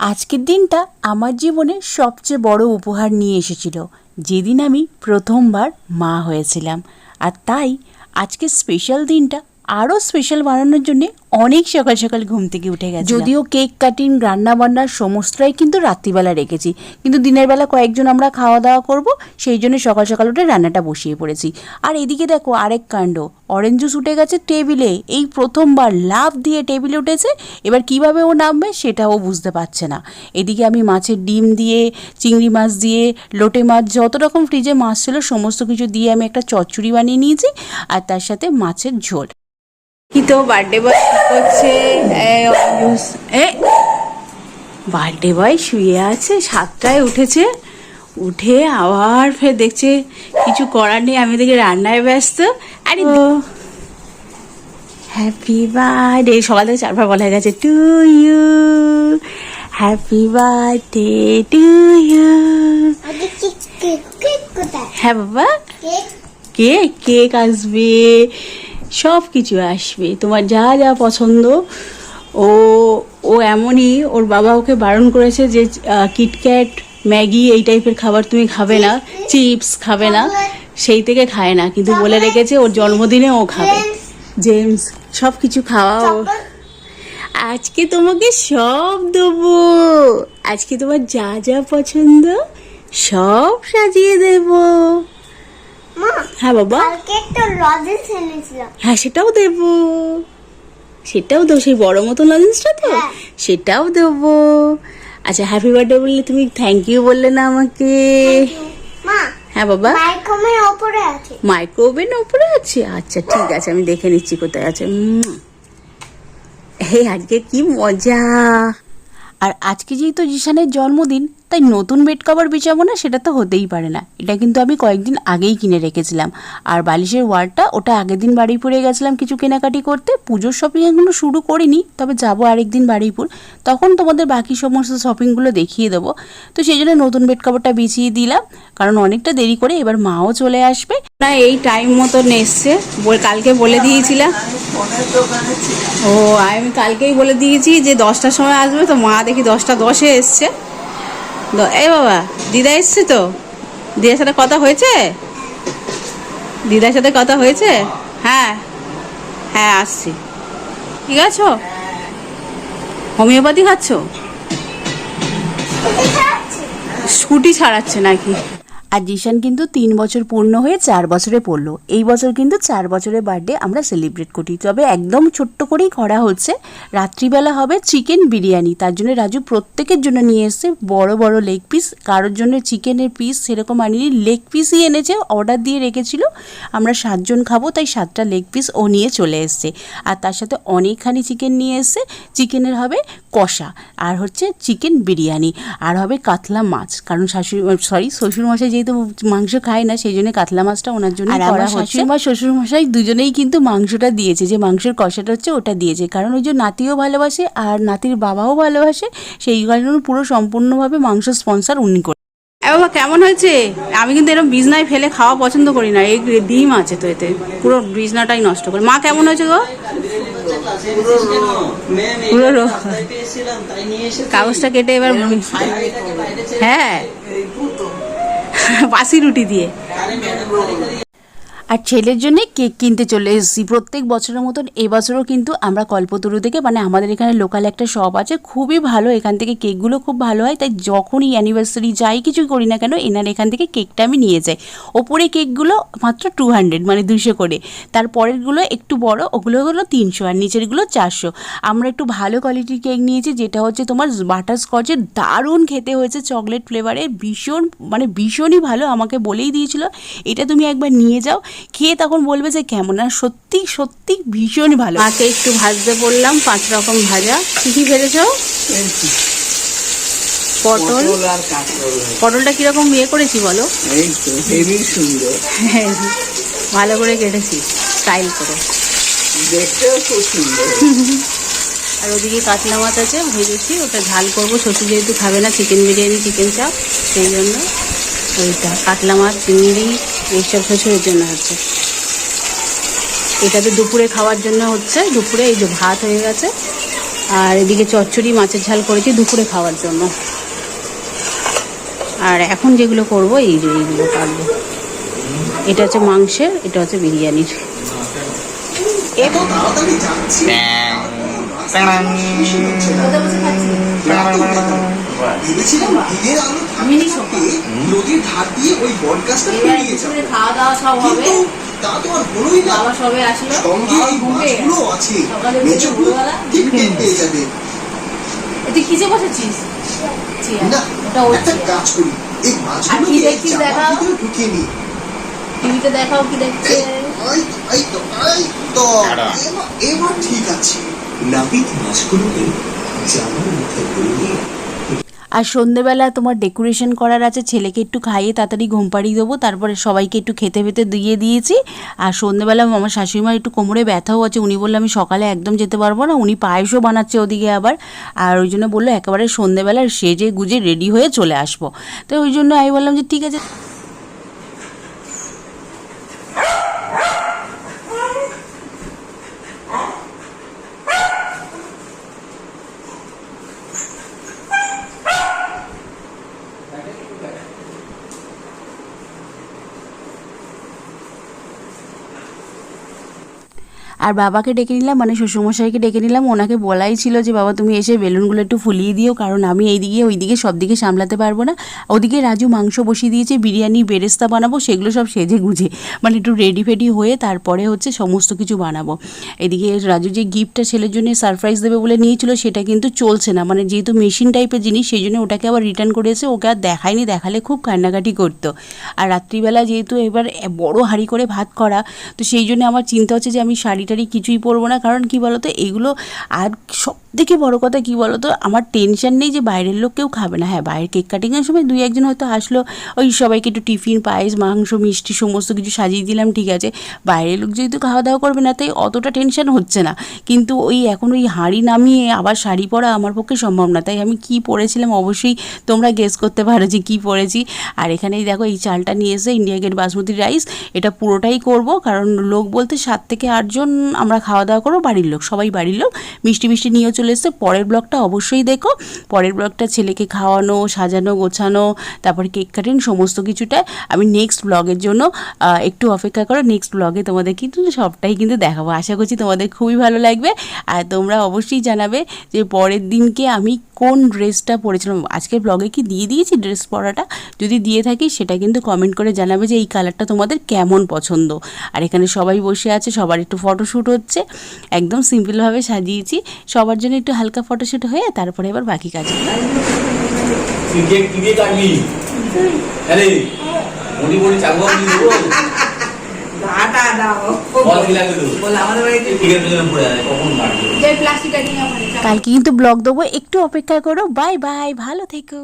আজকের দিনটা আমার জীবনে সবচেয়ে বড় উপহার নিয়ে এসেছিল। যেদিন আমি প্রথমবার মা হয়েছিলাম। আর তাই আজকের স্পেশাল দিনটা আরও স্পেশাল বানানোর জন্য অনেক সকাল সকাল ঘুম থেকে উঠে গেছে যদিও কেক কাটিং রান্না বান্নার সমস্তটাই কিন্তু রাত্রিবেলা রেখেছি। কিন্তু দিনের বেলা কয়েকজন আমরা খাওয়া দাওয়া করব, সেই জন্য সকাল সকাল উঠে রান্নাটা বসিয়ে পড়েছি। আর এদিকে দেখো আরেক কাণ্ড অরেঞ্জ জুস উঠে গেছে টেবিলে এই প্রথমবার লাভ দিয়ে টেবিলে উঠেছে, এবার কীভাবে ও নামবে সেটাও বুঝতে পারছে না। এদিকে আমি মাছের ডিম দিয়ে, চিংড়ি মাছ দিয়ে, লোটে মাছ, যত রকম ফ্রিজে মাছ ছিল, সমস্ত কিছু দিয়ে আমি একটা চচ্চড়ি বানিয়ে নিয়েছি, আর তার সাথে মাছের ঝোল। কি তো বার্থডে বয় করছে বার্থডে বয় শুয়ে আছে সাতটায় উঠেছে। উঠে আবার ফের দেখছে কিছু করার নেই আমি দেখি রান্নায় ব্যস্ত। আরে হ্যাপি বার্থডে সকাল থেকে চারবার বলা হয়ে গেছে to you happy birthday to you হ্যাঁ বাবা। কেক? কেক আসবে। সব কিছু আসবে। তোমার যা যা পছন্দ, ও ও এমনই, ওর বাবা ওকে বারণ করেছে যে কিটক্যাট ম্যাগি এই টাইপের খাবার তুমি খাবে না চিপস খাবে না, সেই থেকে খায় না। কিন্তু বলে রেখেছে ওর জন্মদিনে ও খাবে। জেমস সব কিছু খাওয়া ও। আজকে তোমাকে সব দেবো। আজকে তোমার যা যা পছন্দ, সব সাজিয়ে দেবো। হ্যাঁ বাবা। হ্যাঁ সেটাও দেবো। সেটাও দেবো সেই বড় মতো লজেন্সটা তো। হ্যাঁ। সেটাও দেবো। আচ্ছা হ্যাপি বার্থডে বললে তুমি থ্যাংক ইউ বললে না আমাকে। মা হ্যাঁ বাবা। মাইক্রোমের ওপরে আছে। মাইক্রো ওভেন ওপরে আছে? আচ্ছা ঠিক আছে আমি দেখে নিচ্ছি কোথায় আছে। হে আজকে কি মজা। আর আজকে যেহেতু জিশানের জন্মদিন তাই নতুন বেড কভার বিছাবো না, সেটা তো হতেই পারে না। এটা কিন্তু আমি কয়েকদিন আগেই কিনে রেখেছিলাম। আর বালিশের ওয়ারটা, ওটা আগের দিন বাড়িপুরে গেছিলাম কিছু কেনাকাটি করতে। পুজোর শপিং এখনও শুরু করিনি, তবে যাব আরেকদিন বাড়িপুর। তখন তোমাদের বাকি সমস্ত শপিংগুলো দেখিয়ে দেবো। তো সেই জন্য নতুন বেড কভারটা বিছিয়ে দিলাম। কারণ অনেকটা দেরি করে এবার মাও চলে আসবে। না, এই টাইম মতন এসছে। কালকে বলে দিয়েছিলাম। ও, আমি কালকেই বলে দিয়েছি যে দশটার সময় আসবে, তো মা দেখি দশটা দশে এসছে। এই বাবা দিদা এসছে তো? দিদার সাথে কথা হয়েছে? দিদার সাথে কথা হয়েছে? হ্যাঁ হ্যাঁ আসছি। ঠিক আছো হোমিওপ্যাথি খাচ্ছ? স্কুটি ছাড়াচ্ছে নাকি? আর জিশান কিন্তু তিন বছর পূর্ণ হয়ে চার বছরে পড়ল। এই বছর কিন্তু চার বছরের বার্থডে আমরা সেলিব্রেট করি। তবে একদম ছোট্ট করেই করা হচ্ছে। রাত্রিবেলা হবে চিকেন বিরিয়ানি। তার জন্য রাজু প্রত্যেকের জন্য নিয়ে এসছে বড় বড় লেগ পিস কারোর জন্য চিকেনের পিস সেরকম আনিনি। লেগ পিসই এনেছে অর্ডার দিয়ে রেখেছিল। আমরা সাতজন খাব, তাই সাতটা লেগ পিস ও নিয়ে চলে এসছে। আর তার সাথে অনেকখানি চিকেন নিয়ে এসছে। চিকেনের হবে কষা আর হচ্ছে চিকেন বিরিয়ানি আর হবে কাতলা মাছ। কারণ শাশুড়ি সরি শ্বশুর মশাই যেহেতু মাংস খায় না সেই জন্য কাতলা মাছটা ওনার জন্য করা হচ্ছে। মা শ্বশুর মশাই দুজনেই কিন্তু মাংসটা দিয়েছে। যে মাংসের কষাটা হচ্ছে ওটা দিয়েছে। কারণ ওই যে নাতিও ভালোবাসে আর নাতির বাবাও ভালোবাসে সেই কারণে পুরো সম্পূর্ণভাবে মাংস স্পন্সর উনি করে বাবা কেমন হয়েছে? আমি কিন্তু এরকম বিজনায় ফেলে খাওয়া পছন্দ করি না। এই ডিম আছে তো এতে। পুরো বিজনাটাই নষ্ট করে। মা কেমন হয়েছে গো? পুরো কাগজটা কেটে এবার হ্যাঁ। বাসি রুটি দিয়ে। আর ছেলের জন্য কেক কিনতে চলে এসেছি। প্রত্যেক বছরের মতন এবছরও কিন্তু আমরা কল্পতরু থেকে মানে আমাদের এখানে লোকাল একটা শপ আছে, খুবই ভালো। এখান থেকে কেকগুলো খুব ভালো হয়, তাই যখনই অ্যানিভার্সারি যাই কিছু করি না কেন, এনার এখান থেকে কেকটা আমি নিয়ে যাই। ওপরে কেকগুলো মাত্র টু হান্ড্রেড মানে দুশো করে। তারপরেরগুলো একটু বড়, ওগুলো হলো তিনশো আর নিচেরগুলো চারশো। আমরা একটু ভালো কোয়ালিটির কেক নিয়েছি, যেটা হচ্ছে তোমার বাটার স্কচের দারুণ খেতে হয়েছে চকলেট ফ্লেভারের ভীষণ মানে ভীষণই ভালো আমাকে বলেই দিয়েছিল। এটা তুমি একবার নিয়ে যাও খেয়ে তখন বলবে যে কেমন? আর সত্যি সত্যি ভীষণ ভালো। মাকে একটু ভাজতে বললাম পাঁচ রকম ভাজা। কি কি ভেজেছ? পটল। পটলটা কীরকম ইয়ে করেছি বলো? এই তো হেভি সুন্দর। ভালো করে কেটেছি স্টাইল করে। দেখতেও খুব সুন্দর। আর ওদিকে কাতলা মাছ আছে ভেজেছি। ওটা ঝাল করব। শ্বশুর যেহেতু খাবে না চিকেন বিরিয়ানি চিকেন চাপ সেই জন্য ওইটা। কাতলা মাছ চিংড়ি এইসব শ্বশুরের জন্য হচ্ছে। এটা তো দুপুরে খাওয়ার জন্য হচ্ছে দুপুরে এই যে ভাত হয়ে গেছে আর এদিকে চচ্চড়ি মাছের ঝাল করেছি দুপুরে খাওয়ার জন্য। আর এখন যেগুলো করব এই যে এইগুলো কাটবো এটা হচ্ছে মাংসের এটা হচ্ছে বিরিয়ানির। এবং ভেবেছিলাম মিনি সোফা। নদীর ধার দিয়ে ওই বটগাছটা এবার পেরিয়ে যাবে। খাওয়া দাওয়া সব হবে। কিন্তু তা তো আর হলোই না। বাবা সবে আসলো। সঙ্গে এই মাছগুলো আছে। মেচো ভোরবেলা ঠিক পেয়ে যাবে। তুই কিসে বসেছিস? না ওটা একটা কাজ করি। এই আর কি দেখাও? ভিতরে ঢুকিয়ে নি। টিভিতে দেখাও কি দেখছে এই এই তো এই তো এবার ঠিক আছে। নাবিক মাছগুলোকে জামার মধ্যে ভরিয়ে আর সন্ধেবেলা তোমার ডেকোরেশন করার আছে, ছেলেকে একটু খাইয়ে তাড়াতাড়ি ঘুম পাড়িয়ে দেবো, তারপরে সবাইকে একটু খেতে ফেতে দিয়ে দিয়েছি। আর সন্ধেবেলা আমার শাশুড়িমার একটু কোমরে ব্যথাও আছে, উনি বলল আমি সকালে একদম যেতে পারব না, উনি পায়েসও বানাচ্ছে ওদিকে আবার। আর ওই জন্য বলল একেবারে সন্ধেবেলা সেজে গুজে রেডি হয়ে চলে আসব। তো ওই জন্য আমি বললাম যে ঠিক আছে। আর বাবাকে ডেকে নিলাম মানে শ্বশুরমশাইকে ডেকে নিলাম। ওনাকে বলাই ছিল যে, বাবা, তুমি এসে বেলুনগুলো একটু ফুলিয়ে দিও, কারণ আমি এইদিকে, ওইদিকে সব দিকে সামলাতে পারব না। ওদিকে রাজু মাংস বসিয়ে দিয়েছে, বিরিয়ানি, বেরেস্তা বানাবো, সেগুলো সব সেজে গুজে মানে একটু রেডি ফেডি হয়ে তারপরে হচ্ছে সমস্ত কিছু বানাবো। এদিকে রাজু যে গিফটটা ছেলের জন্য সারপ্রাইজ দেবে বলে নিয়েছিল, সেটা কিন্তু চলছে না। মানে যেহেতু মেশিন টাইপের জিনিস, সেই জন্য ওটাকে আবার রিটার্ন করেছে, ওকে আর দেখায়নি, দেখালে খুব কান্নাকাটি করতো। আর রাত্রিবেলা যেহেতু এবার বড় হাঁড়ি করে ভাত করা, তো সেই জন্য আমার চিন্তা হচ্ছে যে, আমি শাড়ি টাড়ি কিছুই পরবো না। কারণ কি বলতো? এগুলো আর সব থেকে বড় কথা কি বলতো? আমার টেনশন নেই যে বাইরের লোক কেউ খাবে না। হ্যাঁ বাইরের কেক কাটিংয়ের সময় দুই একজন হয়তো আসলো, ওই সবাইকে একটু টিফিন পায়েস, মাংস, মিষ্টি সমস্ত কিছু সাজিয়ে দিলাম, ঠিক আছে। বাইরের লোক যেহেতু খাওয়া দাওয়া করবে না, তাই অতটা টেনশন হচ্ছে না। কিন্তু ওই এখন ওই হাঁড়ি নামিয়ে আবার শাড়ি পরা আমার পক্ষে সম্ভব না। তাই আমি কি পরেছিলাম অবশ্যই তোমরা গেস করতে পারো যে কী পরেছি। আর এখানেই দেখো, এই চালটা নিয়ে এসে ইন্ডিয়া গেট বাসমতি রাইস এটা পুরোটাই করব। কারণ লোক বলতে সাত থেকে আটজন আমরা খাওয়া দাওয়া করব, বাড়ির লোক, সবাই বাড়ির লোক। মিষ্টি মিষ্টি নিয়েও চলে এসছে। পরের ব্লগটা অবশ্যই দেখো। পরের ব্লগটা ছেলেকে খাওয়ানো, সাজানো, গোছানো, তারপর কেক কাটিং, সমস্ত কিছুটা আমি নেক্সট ব্লগের জন্য একটু অপেক্ষা করো নেক্সট ব্লগে তোমাদের কিন্তু সবটাই কিন্তু দেখাবো। আশা করছি তোমাদের খুবই ভালো লাগবে। আর তোমরা অবশ্যই জানাবে যে পরের দিনকে আমি কোন ড্রেসটা পরেছিলাম। আজকের ব্লগে কি দিয়ে দিয়েছি ড্রেস পরাটা? যদি দিয়ে থাকি সেটা কিন্তু কমেন্ট করে জানাবে যে এই কালারটা তোমাদের কেমন পছন্দ। আর এখানে সবাই বসে আছে সবার একটু ফটোশ্যুট হচ্ছে। একদম সিম্পলভাবে সাজিয়েছি। সবার জন্য একটু হালকা ফটোশ্যুট হয়ে তারপরে এবার বাকি কাজগুলো। তুই কেক কি দিয়ে কাটবি আরে মুড়ি মুড়ি চাকু আমি দেবো? আটা দাও বল কি লাগে তো বলে আমাদের বাড়িতে। কেকের পেছনে পড়ে আছে কখন কাটবি? কালকে কিন্তু ব্লগ দেবো একটু অপেক্ষা করো। বাই বাই ভালো থেকো।